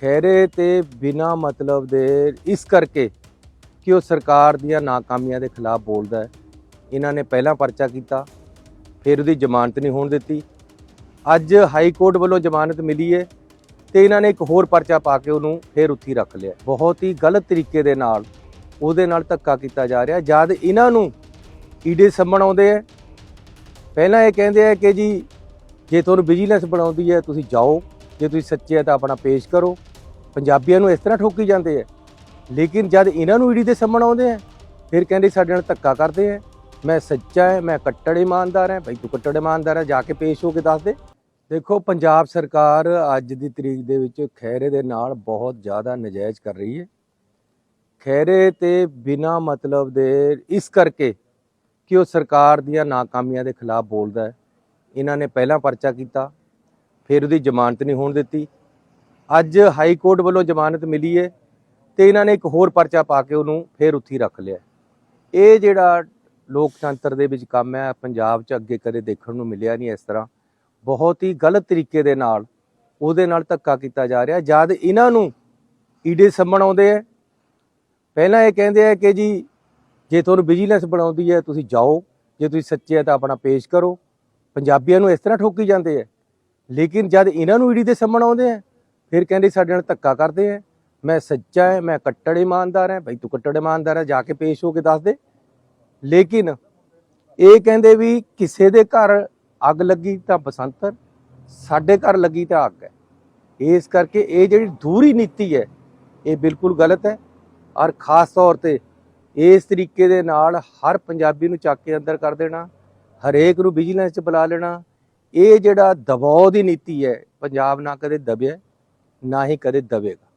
ਖਹਿਰੇ ਤੇ ਬਿਨਾ ਮਤਲਬ ਦੇ ਇਸ ਕਰਕੇ ਕਿ ਉਹ ਸਰਕਾਰ ਦੀਆਂ ਨਾਕਾਮੀਆਂ ਦੇ ਖਿਲਾਫ ਬੋਲਦਾ ਹੈ। ਇਹਨਾਂ ਨੇ ਪਹਿਲਾਂ ਪਰਚਾ ਕੀਤਾ, ਫਿਰ ਉਹਦੀ ਜ਼ਮਾਨਤ ਨਹੀਂ ਹੋਣ ਦਿੱਤੀ। ਅੱਜ ਹਾਈ ਕੋਰਟ ਵੱਲੋਂ ਜ਼ਮਾਨਤ ਮਿਲੀ ਹੈ ਤੇ ਇਹਨਾਂ ਨੇ ਇੱਕ ਹੋਰ ਪਰਚਾ ਪਾ ਕੇ ਉਹਨੂੰ ਫਿਰ ਉੱਥੇ ਹੀ ਰੱਖ ਲਿਆ। ਬਹੁਤ ਹੀ ਗਲਤ ਤਰੀਕੇ ਦੇ ਨਾਲ ਉਹਦੇ ਨਾਲ ਧੱਕਾ ਕੀਤਾ ਜਾ ਰਿਹਾ। ਜਦ ਇਹਨਾਂ ਨੂੰ ਈਡੇ ਸੰਮਣ ਆਉਂਦੇ ਹੈ, ਪਹਿਲਾਂ ਇਹ ਕਹਿੰਦੇ ਆ ਕਿ ਜੀ, ਜੇ ਤੁਹਾਨੂੰ ਵਿਜੀਲੈਂਸ ਬਣਾਉਂਦੀ ਹੈ, ਤੁਸੀਂ ਜਾਓ। ਜੇ ਤੁਸੀਂ ਸੱਚੇ ਆ ਤਾਂ ਆਪਣਾ ਪੇਸ਼ ਕਰੋ। ਪੰਜਾਬੀਆਂ ਨੂੰ ਇਸ ਤਰ੍ਹਾਂ ਠੋਕੀ ਜਾਂਦੇ ਆ। ਲੇਕਿਨ ਜਦ ਇਹਨਾਂ ਨੂੰ ਈਡੀ ਦੇ ਸਾਹਮਣੇ ਆਉਂਦੇ ਆ, ਫਿਰ ਕਹਿੰਦੇ ਸਾਡੇ ਨਾਲ ਧੱਕਾ ਕਰਦੇ ਆ। ਮੈਂ ਸੱਚਾ ਹੈ ਮੈਂ ਕੱਟੜ ਇਮਾਨਦਾਰ ਹਾਂ ਭਾਈ ਤੂੰ ਕੱਟੜ ਇਮਾਨਦਾਰ ਹੈ ਜਾ ਕੇ ਪੇਸ਼ ਹੋ ਕੇ ਦੱਸ ਦੇ। ਦੇਖੋ, ਪੰਜਾਬ ਸਰਕਾਰ ਅੱਜ ਦੀ ਤਰੀਕ ਦੇ ਵਿੱਚ ਖੈਰੇ ਦੇ ਨਾਲ ਬਹੁਤ ਜ਼ਿਆਦਾ ਨਜਾਇਜ਼ ਕਰ ਰਹੀ ਹੈ। ਖੈਰੇ ਤੇ ਬਿਨਾ ਮਤਲਬ ਦੇ ਇਸ ਕਰਕੇ ਕਿ ਉਹ ਸਰਕਾਰ ਦੀਆਂ ਨਾਕਾਮੀਆਂ ਦੇ ਖਿਲਾਫ ਬੋਲਦਾ ਹੈ। ਇਹਨਾਂ ਨੇ ਪਹਿਲਾਂ ਪਰਚਾ ਕੀਤਾ, ਫਿਰ ਉਹਦੀ ਜ਼ਮਾਨਤ ਨਹੀਂ ਹੋਣ ਦਿੱਤੀ। ਅੱਜ ਹਾਈ ਕੋਰਟ ਵੱਲੋਂ ਜ਼ਮਾਨਤ ਮਿਲੀ ਹੈ ਤੇ ਇਹਨਾਂ ਨੇ ਇੱਕ ਹੋਰ ਪਰਚਾ ਪਾ ਕੇ ਉਹਨੂੰ ਫਿਰ ਉੱਥੇ ਹੀ ਰੱਖ ਲਿਆ। ਇਹ ਜਿਹੜਾ ਲੋਕਤੰਤਰ ਦੇ ਵਿੱਚ ਕੰਮ ਹੈ, ਪੰਜਾਬ 'ਚ ਅੱਗੇ ਕਦੇ ਦੇਖਣ ਨੂੰ ਮਿਲਿਆ ਨਹੀਂ ਇਸ ਤਰ੍ਹਾਂ। ਬਹੁਤ ਹੀ ਗਲਤ ਤਰੀਕੇ ਦੇ ਨਾਲ ਉਹਦੇ ਨਾਲ ਧੱਕਾ ਕੀਤਾ ਜਾ ਰਿਹਾ। ਜਦ ਇਹਨਾਂ ਨੂੰ ਈਡੇ ਸੰਮਣ ਆਉਂਦੇ ਹੈ ਪਹਿਲਾਂ ਇਹ ਕਹਿੰਦੇ ਆ ਕਿ ਜੀ, ਜੇ ਤੁਹਾਨੂੰ ਵਿਜੀਲੈਂਸ ਬਣਾਉਂਦੀ ਹੈ, ਤੁਸੀਂ ਜਾਓ। ਜੇ ਤੁਸੀਂ ਸੱਚੇ ਆ ਤਾਂ ਆਪਣਾ ਪੇਸ਼ ਕਰੋ। ਪੰਜਾਬੀਆਂ ਨੂੰ ਇਸ ਤਰ੍ਹਾਂ ਠੋਕੀ ਜਾਂਦੇ ਆ। ਲੇਕਿਨ ਜਦ ਇਹਨਾਂ ਨੂੰ ਈਡੀ ਦੇ ਸੰਮਣ ਆਉਂਦੇ ਆ ਫਿਰ ਕਹਿੰਦੇ ਸਾਡੇ ਨਾਲ ਧੱਕਾ ਕਰਦੇ ਆ। ਮੈਂ ਸੱਚਾ ਹੈ ਮੈਂ ਕੱਟੜ ਇਮਾਨਦਾਰ ਹਾਂ ਭਾਈ ਤੂੰ ਕੱਟੜ ਇਮਾਨਦਾਰ ਹੈ ਜਾ ਕੇ ਪੇਸ਼ ਹੋ ਕੇ ਦੱਸ ਦੇ। ਲੇਕਿਨ ਇਹ ਕਹਿੰਦੇ ਵੀ ਕਿਸੇ ਦੇ ਘਰ ਅੱਗ ਲੱਗੀ ਤਾਂ ਬਸੰਤਰ ਸਾਡੇ ਘਰ ਲੱਗੀ ਤਾਂ ਅੱਗ ਹੈ ਇਸ ਕਰਕੇ ਇਹ ਜਿਹੜੀ ਦੂਰੀ ਨੀਤੀ ਹੈ ਇਹ ਬਿਲਕੁਲ ਗਲਤ ਹੈ ਔਰ ਖਾਸ ਤੌਰ ਤੇ ਇਸ ਤਰੀਕੇ ਦੇ ਨਾਲ ਹਰ ਪੰਜਾਬੀ ਨੂੰ ਚੱਕ ਕੇ ਅੰਦਰ ਕਰ ਦੇਣਾ, ਹਰੇਕ ਨੂੰ ਵਿਜੀਲੈਂਸ 'ਚ ਬੁਲਾ ਲੈਣਾ, ਇਹ ਜਿਹੜਾ ਦਬਾਅ ਦੀ ਨੀਤੀ ਹੈ ਪੰਜਾਬ ਨਾ ਕਦੇ ਦਬਿਆ। ਨਾ ਹੀ ਕਦੇ ਦਵੇਗਾ।